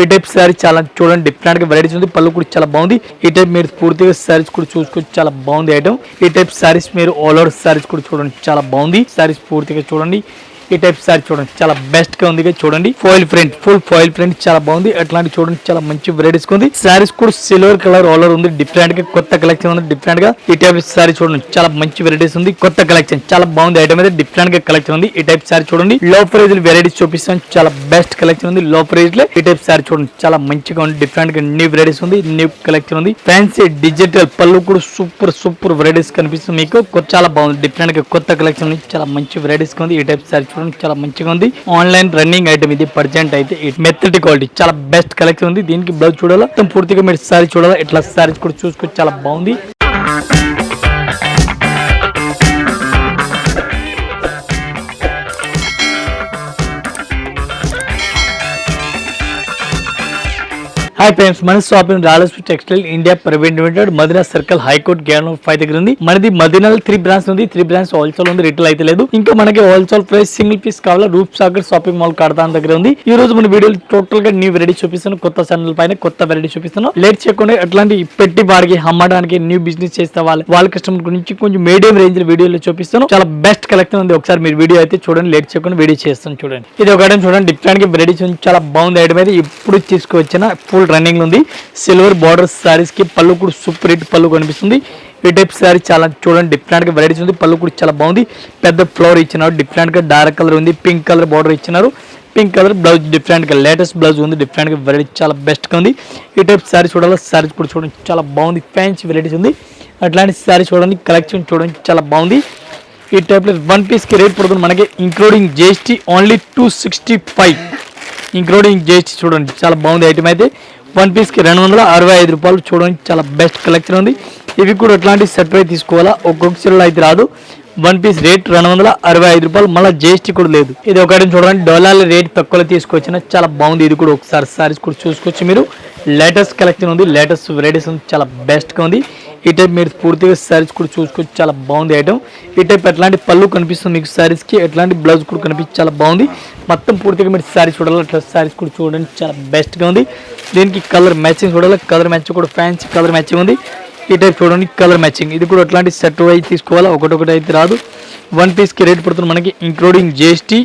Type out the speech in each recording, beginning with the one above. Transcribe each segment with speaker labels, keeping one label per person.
Speaker 1: ఈ టైప్ శారీ చాలా చూడండి డిఫరెంట్గా వెరైటీస్ ఉంది పళ్ళు కూడా చాలా బాగుంది. ఈ టైప్ మీరు పూర్తిగా శారీస్ కూడా చూసుకోవచ్చు చాలా బాగుంది ఐటమ్ ఈ టైప్ శారీస్ మీరు ఆల్ ఓవర్ శారీస్ కూడా చూడండి చాలా బాగుంది. శారీస్ పూర్తిగా చూడండి. ఈ టైప్ సారీ చూడండి. చాలా బెస్ట్గా ఉంది చూడండి. Foil print full foil print చాలా బాగుంది. అట్లాంటి చూడండి చాలా మంచి వెరైటీస్ ఉంది. సారీస్ కూడా సిల్వర్ కలర్ ఆలర్ ఉంది. డిఫరెంట్గా కొత్త కలెక్షన్ ఉంది. డిఫరెంట్గా ఈ టైప్ సారీ చూడండి. చాలా మంచి వెరైటీస్ ఉంది. కొత్త కలెక్షన్ చాలా బాగుంది. ఐటమ్ అయితే డిఫరెంట్గా కలెక్షన్ ఉంది. ఈ టైప్ సారీ చూడండి. లో ప్రైజ్ వెరైటీస్ చూపిస్తాను చాలా బెస్ట్ కలెక్షన్ ఉంది. లో ప్రైజ్లో ఈ టైప్ సారీ చూడండి. చాలా మంచిగా ఉంది. డిఫరెంట్గా న్యూ వెరైటీస్ ఉంది. న్యూ కలెక్షన్ ఉంది. ఫ్యాన్సీ డిజిటల్ పళ్ళు కూడా సూపర్ సూపర్ వెరైటీస్ కనిపిస్తుంది మీకు. చాలా బాగుంది. డిఫరెంట్గా కొత్త కలెక్షన్ ఉంది. చాలా మంచి వెరైటీస్ ఉంది. ఈ టైప్ సారీ చూడండి. చాలా మంచిగా ఉంది. ఆన్లైన్ రన్నింగ్ ఐటమ్ ఇది పర్జెంట్ అయితే మెత్తటి క్వాలిటీ చాలా బెస్ట్ కలెక్షన్ ఉంది. దీనికి బ్లౌజ్ చూడాలా? మొత్తం పూర్తిగా మీరు సారీ చూడాలా? ఇట్లా సారీస్ కూడా చూసుకొని చాలా బాగుంది. హాయ్ ఫ్రెండ్స్ మన shopping రాలస్ textile India private limited Madina circle high court gain five దగ్గర ఉంది మనది మదీనాలో త్రీ బ్రాంచ్ ఉంది త్రీ బ్రాంచ్ హోల్సేల్ ఉంది రిటైల్ అయితే లేదు. ఇంకా మనకి హోల్సేల్ ప్రైస్ సింగిల్ పీస్ కావాలా రూప్ సాగర్ షాపింగ్ మాల్ కడతాన్ దగ్గర ఉంది. ఈ రోజు మన వీడియో టోటల్గా న్యూ వెరైటీ చూపిస్తాను కొత్త ఛానల్ పైన కొత్త వెరైటీ చూపిస్తాను. లేట్ చేయకుండా అట్లాంటి పెట్టి వాడికి అమ్మడానికి న్యూ బిజినెస్ చేస్తే వాళ్ళు వాళ్ళ కస్టమర్ గురించి కొంచెం మీడియం రేంజ్ వీడియోలో చూపిస్తాను. చాలా బెస్ట్ కలెక్షన్ ఉంది. ఒకసారి మీరు వీడియో అయితే చూడండి లేట్ చేయకుండా వీడియో చేస్తాను చూడండి. ఇది ఒకటే చూడండి డిఫరెంట్గా వెరైటీస్ చాలా బాగుంది. ఐటమ్ అయితే ఇప్పుడు తీసుకువచ్చిన ఫుల్ రన్నింగ్ ఉంది. సిల్వర్ బార్డర్ సారీస్కి పళ్ళు కూడా సూపర్ హిట్ పళ్ళు కనిపిస్తుంది. ఈ టైప్ సారీ చాలా చూడండి డిఫరెంట్గా వెరైటీస్ ఉంది. పళ్ళు కూడా చాలా బాగుంది. పెద్ద ఫ్లవర్ ఇచ్చినారు డిఫరెంట్గా డార్క్ కలర్ ఉంది. పింక్ కలర్ బార్డర్ ఇచ్చినారు. పింక్ కలర్ బ్లౌజ్ డిఫరెంట్గా లేటెస్ట్ బ్లౌజ్ ఉంది. డిఫరెంట్గా వెరైటీ చాలా బెస్ట్గా ఉంది. ఈ టైప్ సారీ చూడాలి? సారీస్ కూడా చూడండి చాలా బాగుంది. ఫ్యాన్సీ వెరైటీస్ ఉంది. అట్లాంటి సారీ చూడండి కలెక్షన్ చూడండి చాలా బాగుంది. ఈ టైప్లో వన్ పీస్కి రేట్ పడుతుంది మనకి including GST only two sixty five including GST చూడండి చాలా బాగుంది ఐటమ్ అయితే. వన్ పీస్కి రెండు వందల అరవై ఐదు రూపాయలు చూడండి చాలా బెస్ట్ కలెక్షన్ ఉంది. ఇవి కూడా ఎట్లాంటి సెట్ అయితే తీసుకోవాలా? ఒక్కొక్క చీరలో అయితే రాదు. వన్ పీస్ రేట్ రెండు వందల అరవై ఐదు రూపాయలు. మళ్ళీ జిఎస్టీ కూడా లేదు. ఇది ఒకటి చూడండి డాలర్ల రేట్ తక్కువలో తీసుకొచ్చిన చాలా బాగుంది. ఇది కూడా ఒకసారి సారీస్ కూడా చూసుకోవచ్చు మీరు. లేటెస్ట్ కలెక్షన్ ఉంది. లేటెస్ట్ వెరైటీస్ ఉంది. చాలా బెస్ట్గా ఉంది. ఈ టైప్ మీరు పూర్తిగా శారీస్ కూడా చూసుకోవచ్చు చాలా బాగుంది ఐటమ్ ఈ టైప్ ఎట్లాంటి పళ్ళు కనిపిస్తుంది మీకు సారీస్కి ఎట్లాంటి బ్లౌజ్ కూడా కనిపిస్తుంది? చాలా బాగుంది. మొత్తం పూర్తిగా మీరు సారీస్ చూడాలి. అట్లా సారీస్ కూడా చూడండి. చాలా బెస్ట్గా ఉంది. దీనికి కలర్ మ్యాచింగ్ చూడాలి. కలర్ మ్యాచింగ్ కూడా ఫ్యాన్సీ కలర్ మ్యాచింగ్ ఉంది. ఈ టైప్ చూడండి. కలర్ మ్యాచింగ్ ఇది కూడా ఎట్లాంటి సెట్ అయితే తీసుకోవాలా? ఒకటొకటి అయితే రాదు. వన్ పీస్కి రేట్ పడుతుంది మనకి including GST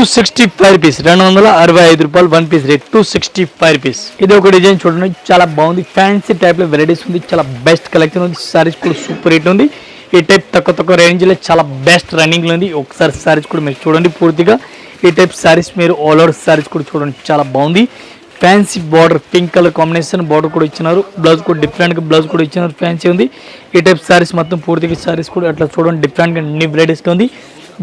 Speaker 1: two sixty five rupees రెండు వందల అరవై ఐదు రూపాయలు one piece rate two sixty five rupees ఇది ఒక డిజైన్ చూడండి. చాలా బాగుంది. ఫ్యాన్సీ టైప్లో వెరైటీస్ ఉంది. చాలా బెస్ట్ కలెక్షన్ ఉంది. సారీస్ కూడా సూపర్ రేట్ ఉంది. ఈ టైప్ తక్కువ తక్కువ రేంజ్లో చాలా బెస్ట్ రన్నింగ్లో ఉంది. ఒకసారి సారీస్ కూడా మీరు చూడండి పూర్తిగా. ఈ టైప్ సారీస్ మీరు ఆల్ ఓవర్ సారీస్ కూడా చూడండి. చాలా బాగుంది. Fancy border pink colour combination border కూడా ఇచ్చినారు. బ్లౌజ్ కూడా డిఫరెంట్గా బ్లౌజ్ కూడా ఇచ్చినారు. ఫ్యాన్సీ ఉంది. ఈ టైప్ సారీస్ మొత్తం పూర్తిగా సారీస్ కూడా అట్లా చూడండి. డిఫరెంట్గా అన్ని వెరైటీస్ ఉంది.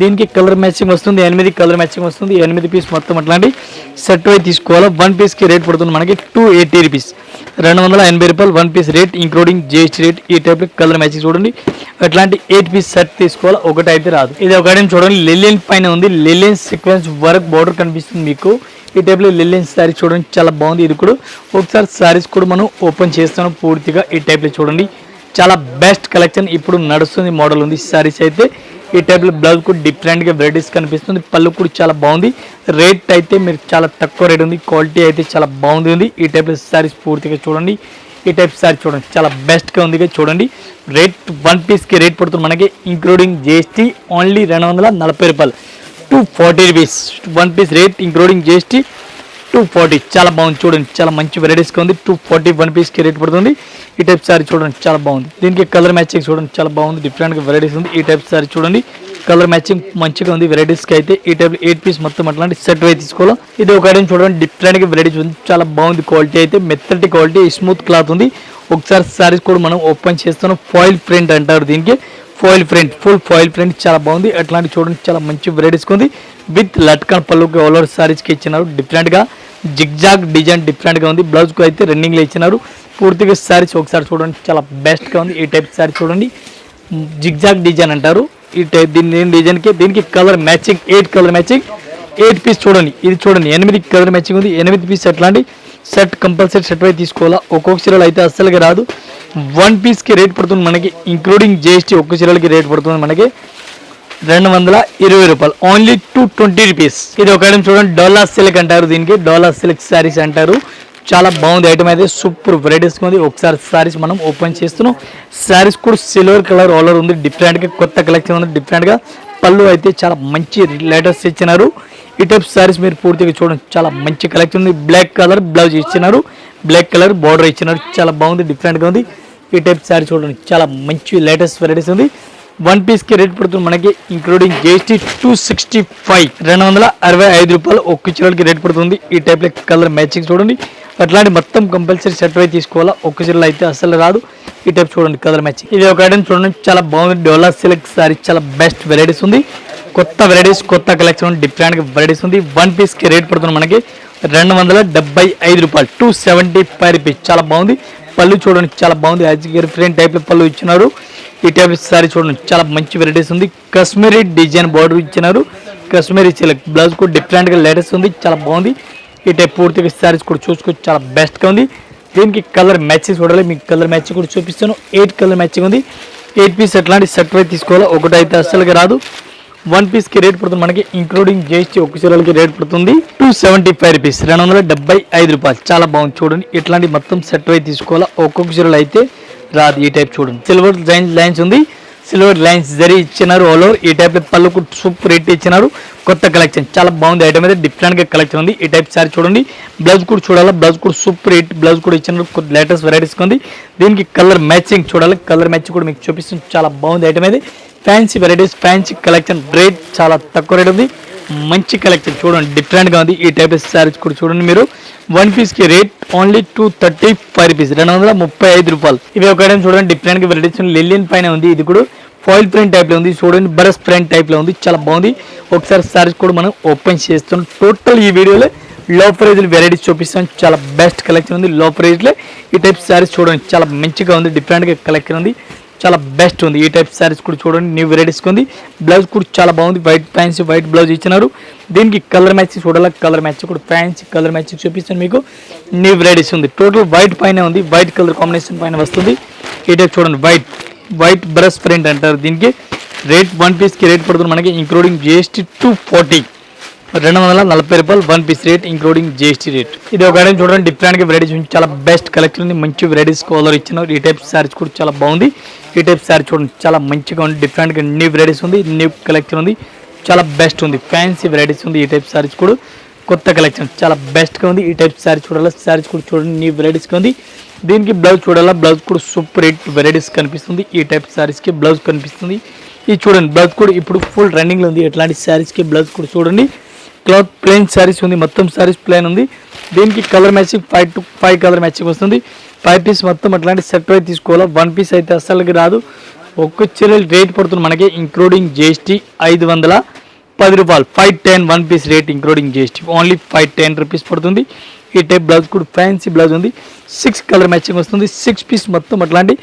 Speaker 1: దీనికి కలర్ మ్యాచింగ్ వస్తుంది ఎనిమిది కలర్ మ్యాచింగ్ వస్తుంది ఎనిమిది పీస్ మొత్తం అట్లాంటి సెట్ అయి తీసుకోవాలి. వన్ పీస్కి రేట్ పడుతుంది మనకి టూ ఎయిటీ రూపీస్ రెండు వందల ఎనభై రూపాయలు one piece rate including GST rate ఈ టైప్ కలర్ మ్యాచింగ్ చూడండి. అట్లాంటి ఎయిట్ పీస్ సెట్ తీసుకోవాలి ఒకటి అయితే రాదు. ఇది ఒకటి చూడండి లిలియన్ పైన ఉంది. లిలియన్ సీక్వెన్స్ వర్క్ బార్డర్ కనిపిస్తుంది మీకు. ఈ టైప్లో లిలియన్ శారీ చూడండి చాలా బాగుంది. ఇది కూడా ఒకసారి శారీస్ కూడా మనం ఓపెన్ చేస్తాను పూర్తిగా ఈ టైప్లో చూడండి. చాలా బెస్ట్ కలెక్షన్ ఇప్పుడు నడుస్తుంది మోడల్ ఉంది. సారీస్ అయితే ఈ టైప్లో బ్లౌజ్ కూడా డిఫరెంట్గా వెరైటీస్ కనిపిస్తుంది. పళ్ళు కూడా చాలా బాగుంది. రేట్ అయితే మీరు చాలా తక్కువ రేట్ ఉంది. క్వాలిటీ అయితే చాలా బాగుంది ఉంది. ఈ టైప్లో సారీస్ పూర్తిగా చూడండి. ఈ టైప్ శారీ చూడండి. చాలా బెస్ట్గా ఉంది చూడండి. రేట్ వన్ పీస్కి రేట్ పడుతుంది మనకి ఇంక్లూడింగ్ జిఎస్టీ ఓన్లీ రెండు వందల నలభై రూపాయలు. Two forty rupees one piece rate including GST two forty చాలా బాగుంది చూడండి చాలా మంచి వెరైటీస్గా ఉంది. టూ ఫార్టీ వన్ పీస్కి రేట్ పడుతుంది. ఈ టైప్ సారీ చూడండి చాలా బాగుంది. దీనికి కలర్ మ్యాచింగ్ చూడండి చాలా బాగుంది. డిఫరెంట్గా వెరైటీస్ ఉంది. ఈ టైప్ సారీ చూడండి కలర్ మ్యాచింగ్ మంచిగా ఉంది. వెరైటీస్కి అయితే ఈ టైప్ ఎయిట్ పీస్ మొత్తం అట్లాంటి సెట్ అయితే తీసుకోవాలి. ఇది ఒక ఐటమ్ చూడండి డిఫరెంట్గా వెరైటీస్ ఉంది. చాలా బాగుంది క్వాలిటీ అయితే. మెత్తటి క్వాలిటీ స్మూత్ క్లాత్ ఉంది. ఒకసారి శారీస్ కూడా మనం ఓపెన్ చేస్తాను. ఫాయిల్ ప్రింట్ అంటారు దీనికి. Foil print full foil print చాలా బాగుంది. అట్లాంటి చూడండి చాలా మంచి వెరైటీస్ ఉంది. విత్ లట్కన్ పళ్ళుకి ఓలర్ ఓవర్ సారీస్కి ఇచ్చినారు. డిఫరెంట్గా జిగ్జాగ్ డిజైన్ డిఫరెంట్గా ఉంది. బ్లౌజ్కి అయితే రన్నింగ్లో ఇచ్చినారు. పూర్తిగా సారీస్ ఒకసారి చూడండి చాలా బెస్ట్గా ఉంది. ఈ టైప్ సారీ చూడండి. జిగ్జాగ్ డిజైన్ అంటారు. ఈ టైప్ దీని డిజైన్కి దీనికి colour matching eight colour matching eight piece చూడండి ఇది చూడండి ఎనిమిది కలర్ మ్యాచింగ్ ఉంది ఎనిమిది పీస్ ఎట్లాంటి సెట్ కంపల్సరీ సెట్ అయితే తీసుకోవాలా? ఒక్కొక్క చీరలు అయితే అస్సలుగా రాదు. వన్ పీస్కి రేట్ పడుతుంది మనకి ఇంక్లూడింగ్ జిఎస్టీ ఒక్క చీరలకి రేట్ పడుతుంది మనకి రెండు వందల ఇరవై రూపాయలు. ఓన్లీ టూ ట్వంటీ రూపీస్ ఇది ఒక ఐటమ్ చూడండి డోలా సిల్క్ అంటారు దీనికి డోలా సిల్క్ శారీస్ అంటారు. చాలా బాగుంది ఐటమ్ అయితే సూపర్ వెరైటీస్ ఉంది. ఒకసారి శారీస్ మనం ఓపెన్ చేస్తున్నాం. శారీస్ కూడా సిల్వర్ కలర్ ఆలర్ ఉంది. డిఫరెంట్గా కొత్త కలెక్షన్ ఉంది. డిఫరెంట్గా పళ్ళు అయితే చాలా మంచి లేటెస్ట్ ఇచ్చినారు. ఈ టైప్ శారీస్ మీరు పూర్తిగా చూడండి. చాలా మంచి కలెక్షన్ ఉంది. బ్లాక్ కలర్ బ్లౌజ్ ఇచ్చినారు. బ్లాక్ కలర్ బార్డర్ ఇచ్చినారు. చాలా బాగుంది. డిఫరెంట్గా ఉంది. ఈ టైప్ శారీ చూడండి. చాలా మంచి లేటెస్ట్ వెరైటీస్ ఉంది. వన్ పీస్కి రేట్ పడుతుంది మనకి including GST two sixty five రెండు వందల అరవై ఐదు రూపాయలు ఒక్క చీరలకి రేట్ పడుతుంది. ఈ టైప్లో కలర్ మ్యాచింగ్ చూడండి. అట్లాంటి మొత్తం కంపల్సరీ సెట్ తీసుకోవాలా? ఒక్క చీరలో అయితే అసలు రాదు. ఈ టైప్ చూడండి కలర్ మ్యాచింగ్ ఇది ఒక ఐటమ్ చూడండి. చాలా బాగుంది. డోలా సిల్క్ సారీ చాలా బెస్ట్ వెరైటీస్ ఉంది. కొత్త వెరైటీస్ కొత్త కలెక్షన్ డిఫరెంట్ వెరైటీస్ ఉంది. వన్ పీస్కి రేట్ పడుతుంది మనకి రెండు వందల డెబ్బై ఐదు రూపాయలు. టూ సెవెంటీ ఫైవ్ రూపీస్ చాలా బాగుంది. పళ్ళు చూడండి. చాలా బాగుంది. యాజ్గిరి ఫ్రెండ్ టైప్లో పళ్ళు ఇచ్చినారు. ఈ టైప్ సారీ చూడండి. చాలా మంచి వెరైటీస్ ఉంది. కాశ్మీరీ డిజైన్ బార్డర్ ఇచ్చినారు. కాశ్మీరీ సిల్క్ బ్లౌజ్ కూడా డిఫరెంట్గా లేటెస్ట్ ఉంది. చాలా బాగుంది. ఈ టైప్ పూర్తిగా శారీస్ కూడా చూసుకోవచ్చు చాలా బెస్ట్గా ఉంది. దీనికి కలర్ మ్యాచింగ్ చూడాలి. మీకు కలర్ మ్యాచింగ్ కూడా చూపిస్తాను. ఎయిట్ కలర్ మ్యాచింగ్ ఉంది. ఎయిట్ పీస్ ఎట్లాంటి సెట్ వైపు తీసుకోవాలి? ఒకటైతే అస్సలుగా రాదు. వన్ పీస్కి రేట్ పడుతుంది మనకి ఇంక్లూడింగ్ జిఎస్టీ ఒక చీరలకి రేట్ పడుతుంది. టూ సెవెంటీ ఫైవ్ రూపీస్ రెండు వందల డెబ్బై ఐదు రూపాయలు. చాలా బాగుంది చూడండి. ఇట్లాంటి మొత్తం సెట్ అయి తీసుకోవాలా? ఒక్కొక్క చీరలు అయితే రాదు ఈ టైప్ చూడండి. సిల్వర్ లైన్ లైన్స్ ఉంది. సిల్వర్ లైన్స్ జరీ ఇచ్చినారు. ఓలో ఈ టైప్ పళ్ళు కూడా సూపర్ రేట్ ఇచ్చినారు. కొత్త కలెక్షన్ చాలా బాగుంది ఐటమ్ అయితే. డిఫరెంట్గా కలెక్షన్ ఉంది. ఈ టైప్ సారీ చూడండి. బ్లౌజ్ కూడా చూడాలి? బ్లౌజ్ కూడా సూపర్ రేట్ బ్లౌజ్ కూడా ఇచ్చినారు. లేటెస్ట్ వెరైటీస్ ఉంది. దీనికి కలర్ మ్యాచింగ్ చూడాలి. కలర్ మ్యాచింగ్ కూడా మీకు చూపిస్తుంది. చాలా బాగుంది ఐటమ్ అయితే. Fancy varieties fancy collection rate చాలా తక్కువ రేట్ ఉంది. మంచి కలెక్షన్ చూడండి. డిఫరెంట్గా ఉంది. ఈ టైప్ సారీస్ కూడా చూడండి మీరు. వన్ పీస్కి rate only two thirty five rupees రెండు వందల ముప్పై ఐదు రూపాయలు. ఇవి ఒక ఐటమ్ చూడండి. డిఫరెంట్గా వెరైటీస్ లిలియన్ పైన ఉంది. ఇది కూడా ఫాయిల్ ప్రింట్ టైప్లో ఉంది. చూడండి బ్రష్ ప్రింట్ టైప్లో ఉంది. చాలా బాగుంది. ఒకసారి సారీస్ కూడా మనం ఓపెన్ చేస్తున్నాం. టోటల్ ఈ వీడియోలో లో ప్రైజ్ వెరైటీస్ చూపిస్తాం. చాలా బెస్ట్ కలెక్షన్ ఉంది. లో. ప్రైజ్లో ఈ టైప్ సారీస్ చూడండి చాలా మంచిగా ఉంది. డిఫరెంట్గా కలెక్షన్ ఉంది. చాలా బెస్ట్ ఉంది. ఈ టైప్ శారీస్ కూడా చూడండి న్యూ వెరైటీస్ ఉంది. బ్లౌజ్ కూడా చాలా బాగుంది. వైట్ ఫ్యాన్సీ వైట్ బ్లౌజ్ ఇచ్చినారు. దీనికి కలర్ మ్యాచ్ చూడాలి? కలర్ మ్యాచ్ కూడా ఫ్యాన్సీ కలర్ మ్యాచ్ చూపిస్తాను మీకు. న్యూ వెరైటీస్ ఉంది. టోటల్ వైట్ పైన ఉంది. వైట్ కలర్ కాంబినేషన్ పైన వస్తుంది. ఈ టైప్ చూడండి వైట్ వైట్ బ్రష్ ప్రింట్ అంటారు. దీనికి రేట్ వన్ పీస్కి రేట్ పడుతుంది మనకి ఇంక్లూడింగ్ జిఎస్టీ టూ ఫార్టీ రెండు వందల నలభై రూపాయలు one piece rate including GST rate ఇది ఒక చూడండి డిఫరెంట్ వెరైటీస్ ఉంది. చాలా బెస్ట్ కలెక్షన్ ఉంది. మంచి వెరైటీస్ కలర్ ఇచ్చినారు ఈ టైప్ శారీస్ కూడా చాలా బాగుంది. ఈ టైప్ శారీ చూడండి చాలా మంచిగా ఉంది. డిఫరెంట్గా న్యూ వెరైటీస్ ఉంది న్యూ కలెక్షన్ ఉంది. చాలా బెస్ట్ ఉంది. ఫ్యాన్సీ వెరైటీస్ ఉంది ఈ టైప్ శారీస్ కూడా. కొత్త కలెక్షన్ చాలా బెస్ట్గా ఉంది ఈ టైప్ శారీ చూడాలి. సారీస్ కూడా చూడండి న్యూ వెరైటీస్గా ఉంది. దీనికి బ్లౌజ్ చూడాలా? బ్లౌజ్ కూడా సూపర్ రేట్ వెరైటీస్ కనిపిస్తుంది. ఈ టైప్ శారీస్కి బ్లౌజ్ కనిపిస్తుంది. ఇది చూడండి బ్లౌజ్ కూడా ఇప్పుడు ఫుల్ రన్నింగ్లో ఉంది. ఎట్లాంటి శారీస్కి బ్లౌజ్ కూడా చూడండి. క్లాత్ ప్లెయిన్ శారీస్ ఉంది. మొత్తం శారీస్ ప్లెయిన్ ఉంది. దీనికి colour matching five to five colour matching వస్తుంది. ఫైవ్ పీస్ మొత్తం అట్లాంటి సెట్ అయితే తీసుకోవాలా? వన్ పీస్ అయితే అస్సలకి రాదు. ఒక్క చీరలు రేట్ పడుతుంది మనకి ఇంక్లూడింగ్ జిఎస్టీ ఐదు వందల. పది రూపాయలు. Five ten one piece rate including GST only five ten rupees పడుతుంది. ఈ టైప్ బ్లౌజ్ కూడా ఫ్యాన్సీ బ్లౌజ్ ఉంది. సిక్స్ కలర్ మ్యాచింగ్ వస్తుంది. సిక్స్ పీస్ మొత్తం అట్లాంటి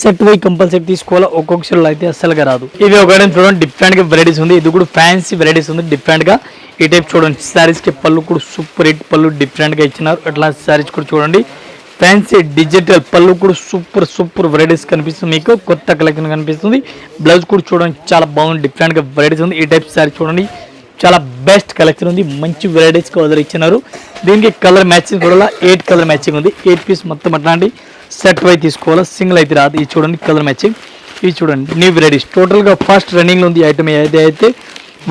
Speaker 1: సెట్ వై కంపల్సరీ తీసుకోవాలా? ఒక్కొక్క చీరలో అయితే అస్సలుగా రాదు. ఇది ఒకటి చూడండి. డిఫరెంట్గా వెరైటీస్ ఉంది. ఇది కూడా ఫ్యాన్సీ వెరైటీస్ ఉంది. డిఫరెంట్గా ఈ టైప్ చూడండి. శారీస్కి పళ్ళు కూడా సూపర్ హిట్ పళ్ళు డిఫరెంట్గా ఇచ్చినారు. అట్లా శారీస్ కూడా చూడండి. ఫ్యాన్సీ డిజిటల్ పళ్ళు కూడా సూపర్ సూపర్ వెరైటీస్ కనిపిస్తుంది మీకు. కొత్త కలెక్షన్ కనిపిస్తుంది. బ్లౌజ్ కూడా చూడండి చాలా బాగుంది. డిఫరెంట్గా వెరైటీస్ ఉంది. ఈ టైప్ శారీ చూడండి. చాలా బెస్ట్ కలెక్షన్ ఉంది. మంచి వెరైటీస్ వదిలి ఇచ్చినారు. దీనికి కలర్ మ్యాచింగ్ కూడా ఎయిట్ కలర్ మ్యాచింగ్ ఉంది. ఎయిట్ పీస్ మొత్తం అట్లాంటి సెట్ వై తీసుకోవాలా. సింగిల్ అయితే రాదు. ఇది చూడండి కలర్ మ్యాచింగ్ ఇది చూడండి. న్యూ వెరైటీస్ టోటల్గా ఫస్ట్ రన్నింగ్లో ఉంది ఐటమ్ ఏదైతే అయితే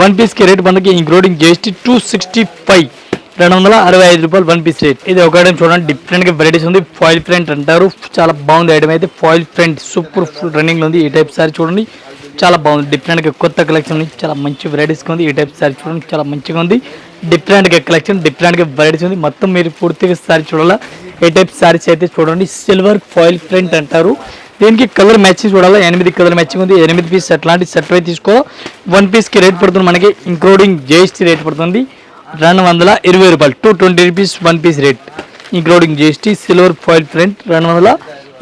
Speaker 1: వన్ పీస్కి రేట్ మనకి including GST two sixty five రెండు వందల అరవై ఐదు రూపాయలు వన్ పీస్ రేట్ ఇది ఒక ఐటమ్ చూడండి డిఫరెంట్గా వెరైటీస్ ఉంది. ఫాయిల్ ప్రింట్ అంటారు. చాలా బాగుంది ఐటమ్ అయితే. Foil print super full running ఉంది. ఈ టైప్ సారీ చూడండి. చాలా బాగుంది. డిఫరెంట్గా కొత్త కలెక్షన్ ఉంది. చాలా మంచి వెరైటీస్ ఉంది. ఈ టైప్ సారీ చూడండి. చాలా మంచిగా ఉంది. డిఫరెంట్గా కలెక్షన్ డిఫరెంట్గా వెరైటీస్ ఉంది. మొత్తం మీరు పూర్తిగా సారీ చూడాలా. ఏ టైప్ సారీస్ అయితే చూడండి. సిల్వర్ ఫాయిల్ ప్రింట్ అంటారు. దీనికి కలర్ మ్యాచింగ్ చూడాలా. ఎనిమిది కలర్ మ్యాచింగ్ ఉంది. ఎనిమిది పీస్ అట్లాంటి సెట్ అయితే తీసుకో. వన్ పీస్కి రేట్ పడుతుంది మనకి ఇంక్లూడింగ్ జిఎస్టీ రేట్ పడుతుంది. రెండు వందల ఇరవై రూపాయలు. Two twenty rupees one piece rate including GST silver foil print రెండు వందల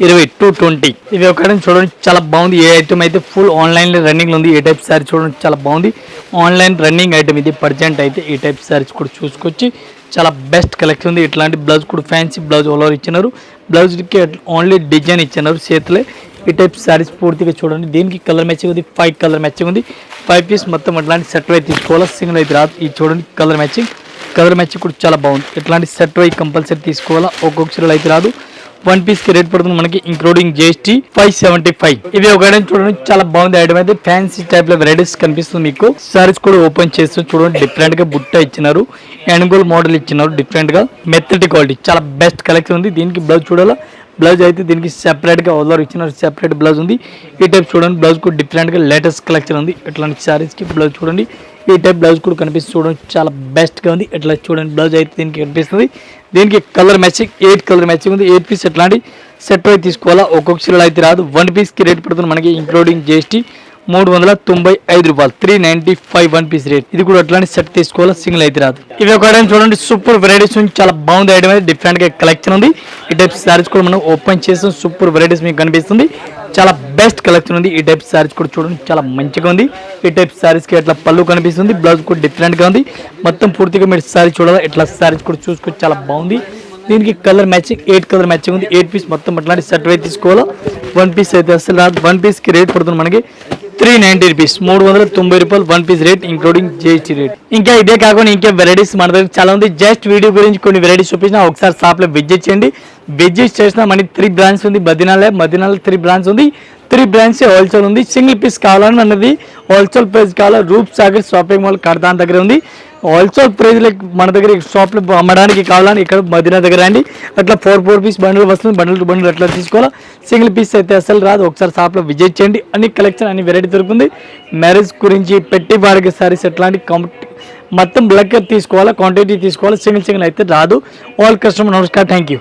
Speaker 1: ఇరవై టూ ట్వంటీ ఇవి ఒకటి చూడండి చాలా బాగుంది. ఏ ఐటమ్ అయితే ఫుల్ ఆన్లైన్లో రన్నింగ్ ఉంది ఏ టైప్ సారీ చూడండి చాలా బాగుంది. ఆన్లైన్ రన్నింగ్ ఐటమ్ ఇది పర్జెంట్ అయితే ఈ టైప్ సారీస్ కూడా చూసుకొచ్చి చాలా బెస్ట్ కలెక్షన్ ఉంది. ఇట్లాంటి బ్లౌజ్ కూడా ఫ్యాన్సీ బ్లౌజ్ ఓవర్ ఇచ్చినారు. బ్లౌజ్కి ఓన్లీ డిజైన్ ఇచ్చినారు చేతులే. ఈ టైప్ శారీస్ పూర్తిగా చూడండి. దీనికి కలర్ మ్యాచింగ్ ఉంది ఫైవ్ కలర్ మ్యాచింగ్ ఉంది. ఫైవ్ పీస్ మొత్తం అట్లాంటి సెట్ వై తీసుకోవాలా సింగిల్ అయితే రాదు. ఇది చూడండి కలర్ మ్యాచింగ్ కలర్ మ్యాచింగ్ కూడా చాలా బాగుంది. ఇట్లాంటి సెట్ వై కంపల్సరీ తీసుకోవాలా ఒక్కొక్క చీరలు అయితే రాదు. వన్ పీస్కి రేట్ పడుతుంది మనకి including GST five seventy five ఇది ఒక చూడండి చాలా బాగుంది ఐటమ్ అయితే. ఫ్యాన్సీ టైప్లో వెరైటీస్ కనిపిస్తుంది మీకు. సారీస్ కూడా ఓపెన్ చేస్తూ చూడండి డిఫరెంట్గా బుట్ట ఇచ్చినారు. ఎనుగోల్ మోడల్ ఇచ్చినారు డిఫరెంట్గా. మెత్తటి క్వాలిటీ చాలా బెస్ట్ కలెక్షన్ ఉంది. దీనికి బ్లౌజ్ చూడాలా? బ్లౌజ్ అయితే దీనికి సెపరేట్గా గా ఇచ్చిన సెపరేట్ బ్లౌజ్ ఉంది. ఈ టైప్ చూడండి బ్లౌజ్ కూడా డిఫరెంట్గా లేటెస్ట్ కలెక్షన్ ఉంది. ఇట్లాంటి శారీస్కి బ్లౌజ్ చూడండి. ఈ టైప్ బ్లౌజ్ కూడా కనిపిస్తుంది చూడండి చాలా బెస్ట్గా ఉంది. ఇట్లా చూడండి బ్లౌజ్ అయితే దీనికి కనిపిస్తుంది. దీనికి colour matching eight colour matching ఉంది. ఎయిట్ పీస్ ఎట్లాంటి సెట్ అయితే తీసుకోవాలా? ఒక్కొక్క చీరలు అయితే రాదు. వన్ పీస్కి రేట్ పడుతుంది మనకి ఇంక్లూడింగ్ జిఎస్టీ మూడు వందల తొంభై ఐదు రూపాయలు. Three ninety five one piece rate ఇది కూడా అట్లాంటి సెట్ తీసుకోవాలి సింగిల్ అయితే రాదు. ఇవి ఒక ఐటమ్ చూడండి సూపర్ వెరైటీస్ ఉంది. చాలా బాగుంది ఐటమ్ అయితే డిఫరెంట్గా కలెక్షన్ ఉంది. ఈ టైప్ సారీస్ కూడా మనం ఓపెన్ చేస్తాం సూపర్ వెరైటీస్ మీకు కనిపిస్తుంది. చాలా బెస్ట్ కలెక్షన్ ఉంది. ఈ టైప్ సారీస్ కూడా చూడండి చాలా మంచిగా ఉంది. ఈ టైప్ సారీస్కి ఇట్లా పళ్ళు కనిపిస్తుంది బ్లౌజ్ కూడా డిఫరెంట్గా ఉంది. మొత్తం పూర్తిగా మీరు సారీ చూడాలి ఇట్లా సారీస్ కూడా చూసుకొని చాలా బాగుంది. దీనికి colour matching eight colour matching ఉంది. ఎయిట్ పీస్ మొత్తం అట్లాంటి సెట్ అయితే తీసుకోవాలా. వన్ పీస్ అయితే అసలు రాదు. వన్ పీస్కి రేట్ పడుతుంది మనకి త్రీ నైంటీ రూపీస్ మూడు వందల తొంభై రూపాయలు one piece rate including GST rate ఇంకా ఇదే కాకుండా ఇంకా వెరైటీస్ మన దగ్గర చాలా ఉంది. జస్ట్ వీడియో గురించి కొన్ని వెరైటీస్ చూపించినా ఒకసారి షాప్లో విజిట్ చేయండి. విజిట్ చేసిన మనకి త్రీ బ్రాంచ్ ఉంది. మదినాలే మదినాల త్రీ బ్రాంచ్ ఉంది. త్రీ బ్రాంచ్ హోల్సేల్ ఉంది. సింగిల్ పీస్ కావాలని అన్నది. హోల్సేల్ ప్రైస్ కావాలా? రూప్ సాగర్ షాపింగ్ మాల్ కడతాన్ దగ్గర ఉంది. ఆల్సో ప్రైజ్ లైక్ మన దగ్గర షాప్లో అమ్మడానికి కావాలని ఇక్కడ మదీనా దగ్గర అండి అట్లా ఫోర్ ఫోర్ పీస్ బండిల్ వస్తుంది. బండిల్ టు బండిల్ అట్లా తీసుకోవాలా. సింగిల్ పీస్ అయితే అసలు రాదు. ఒకసారి షాప్లో విజిట్ చేయండి. అన్ని కలెక్షన్ అన్ని వెరైటీ దొరుకుతుంది. మ్యారేజ్ గురించి పెట్టి వారికి సారీస్ ఎట్లాంటి కాంపిటీ మొత్తం బ్లక్ తీసుకోవాలా క్వాంటిటీ తీసుకోవాలా సింగిల్ సింగిల్ అయితే రాదు. ఆల్ కస్టమర్ నమస్కారం. Thank you